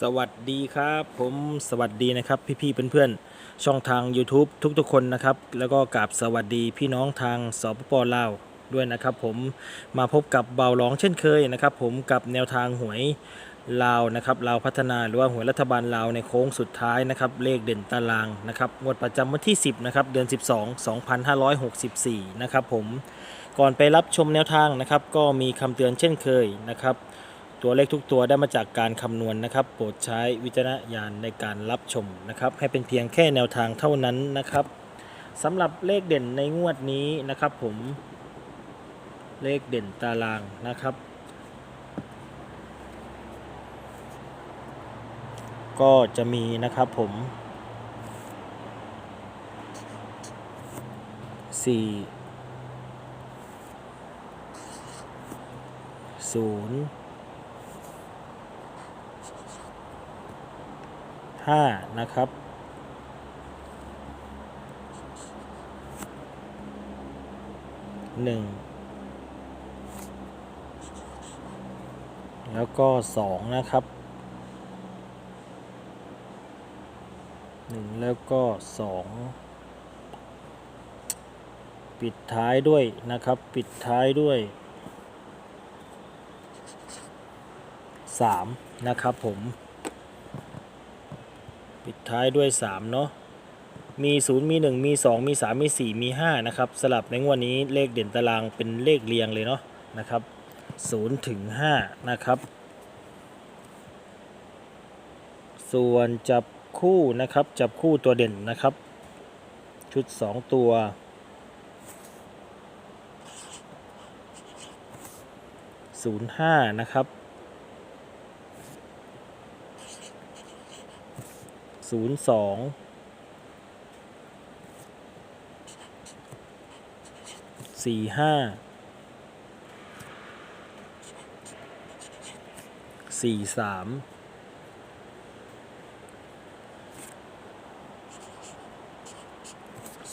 สวัสดีครับ ผมสวัสดีนะครับ พี่ๆเพื่อนๆช่องทาง YouTube ทุกๆคนนะครับ แล้วก็กราบสวัสดีพี่น้องทางสปปลาวด้วยนะครับ ผมมาพบกับเบาร้องเช่นเคยนะครับ ผมกับแนวทางหวยลาวนะครับลาวพัฒนาหรือว่าหวยรัฐบาลลาวในโค้งสุดท้ายนะครับ เลขเด่นตารางนะครับงวดประจำวันที่ 10นะครับเดือน 12 2564 นะครับ ผมก่อนไปรับชมแนวทางนะครับ ก็มีคำเตือนเช่นเคยนะครับ ตัวเลขทุกตัวได้มาจากการคำนวณนะครับ โปรดใช้วิจารณญาณในการรับชมนะครับ ให้เป็นเพียงแค่แนวทางเท่านั้นนะครับสำหรับเลขเด่นในงวดนี้นะครับผมเลขเด่นตารางนะครับ ก็จะมีนะครับผมสี่ศูนย์ ห้านะครับหนึ่งแล้วก็สองนะครับหนึ่งแล้วก็สองปิดท้ายด้วยนะครับ ปิดท้ายด้วยสามนะครับผม ท้ายด้วย 3 เนาะมี 0 มี 1 มี 2 มี 3 มี 4 มี 5 นะครับ สลับในงวดนี้เลขเด่นตารางเป็นเลขเรียงเลยเนาะนะครับ0ถึง5นะครับ ส่วนจับคู่นะครับ จับคู่ตัวเด่นนะครับ ชุด 2 ตัว 05 นะครับ ศูนย์สองสี่ห้าสี่สาม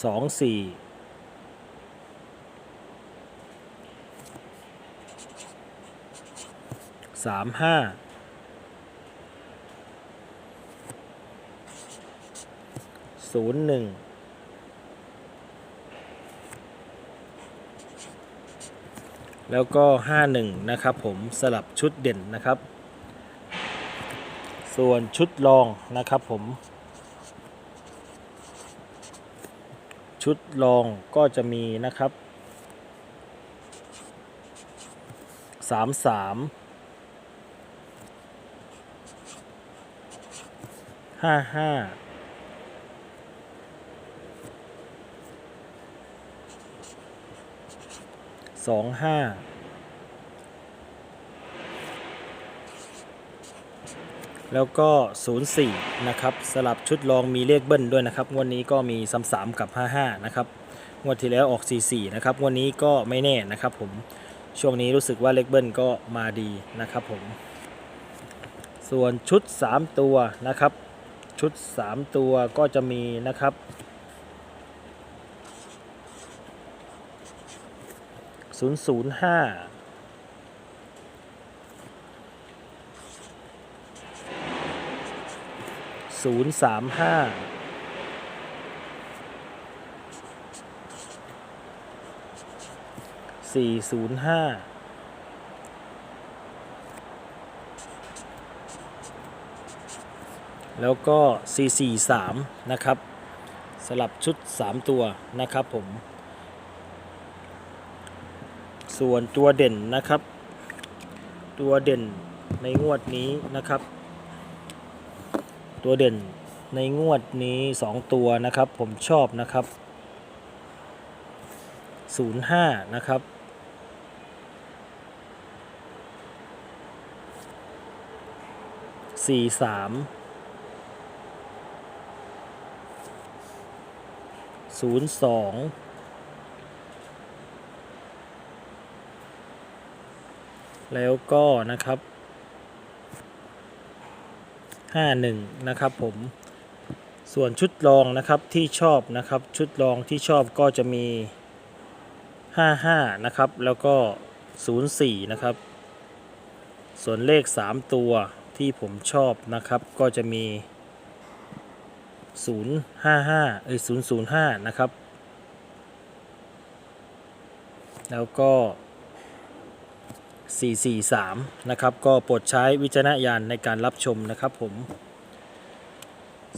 สองสี่สามห้า ศูนย์หนึ่งแล้วก็ 51 นะครับผมสลับชุดเด่นนะครับ ส่วนชุดรองนะครับผม ชุดรองก็จะมีนะครับ 33 55 สองห้าแล้วก็ 04 นะครับ สลับชุดรองมีเลขเบิ้ลด้วยนะครับ งวดนี้ก็มีซ้ำๆกับ 55 นะครับ งวดที่แล้วออก 44 นะครับ งวดนี้ก็ไม่แน่นะครับผม ช่วงนี้รู้สึกว่าเลขเบิ้ลก็มาดีนะครับผม ส่วนชุด 3 ตัวนะครับ ชุด 3 ตัวก็จะมีนะครับ ศูนย์ศูนย์ห้าศูนย์สามห้าสี่ศูนย์ห้าแล้วก็ 443 นะครับ สลับชุด 3 ตัวนะครับผม ส่วนตัวเด่นนะครับ ตัวเด่นในงวดนี้นะครับ ตัวเด่นในงวดนี้ 2 ตัวนะครับ ผมชอบนะครับ 05 นะครับ สี่สามศูนย์สอง แล้วก็นะครับ 51 นะครับผม ส่วนชุดรองนะครับที่ชอบนะครับ ชุดรองที่ชอบก็จะมี 55 นะครับ แล้วก็ 04 นะครับ ส่วนเลข 3 ตัวที่ผมชอบนะครับก็จะมี 055 เอ้ย 005 นะครับ แล้วก็ 443 นะครับ ก็โปรดใช้วิจารณญาณในการรับชมนะครับผม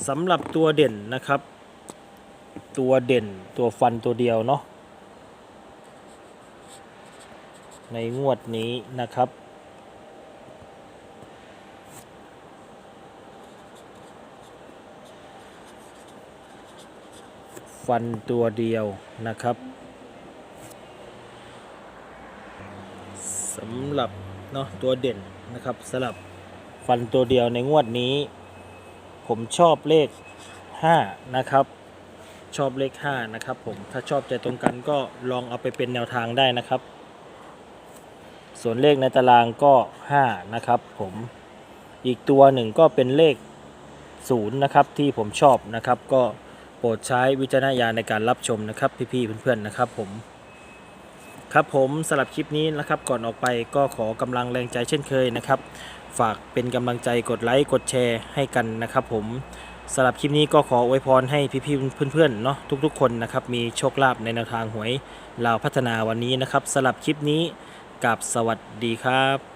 สำหรับตัวเด่นนะครับ ตัวเด่นตัวฟันตัวเดียวเนาะในงวดนี้นะครับ ฟันตัวเดียวนะครับ สำหรับเนาะตัวเด่นนะครับสำหรับฟันตัวเดียวในงวดนี้ ผมชอบเลข 5 นะครับ ชอบเลข 5 นะครับผมถ้าชอบใจตรงกันก็ลองเอาไปเป็นแนวทางได้นะครับ ส่วนเลขในตารางก็ 5 นะครับผมอีกตัวหนึ่งก็เป็นเลข 0 นะครับ ที่ผมชอบนะครับ ก็โปรดใช้วิจารณญาณในการรับชมนะครับ พี่ๆเพื่อนๆนะครับผม ครับผมสำหรับคลิปนี้นะครับก่อนออกไปก็ขอกำลังแรงใจเช่นเคยนะครับ ฝากเป็นกำลังใจกดไลค์กดแชร์ให้กันนะครับ ผมสำหรับคลิปนี้ก็ขออวยพรให้พี่ๆเพื่อนๆเนาะทุกๆ คนนะครับมีโชคลาภในแนวทางหวยลาวพัฒนาวันนี้นะครับสำหรับคลิปนี้กับสวัสดีครับ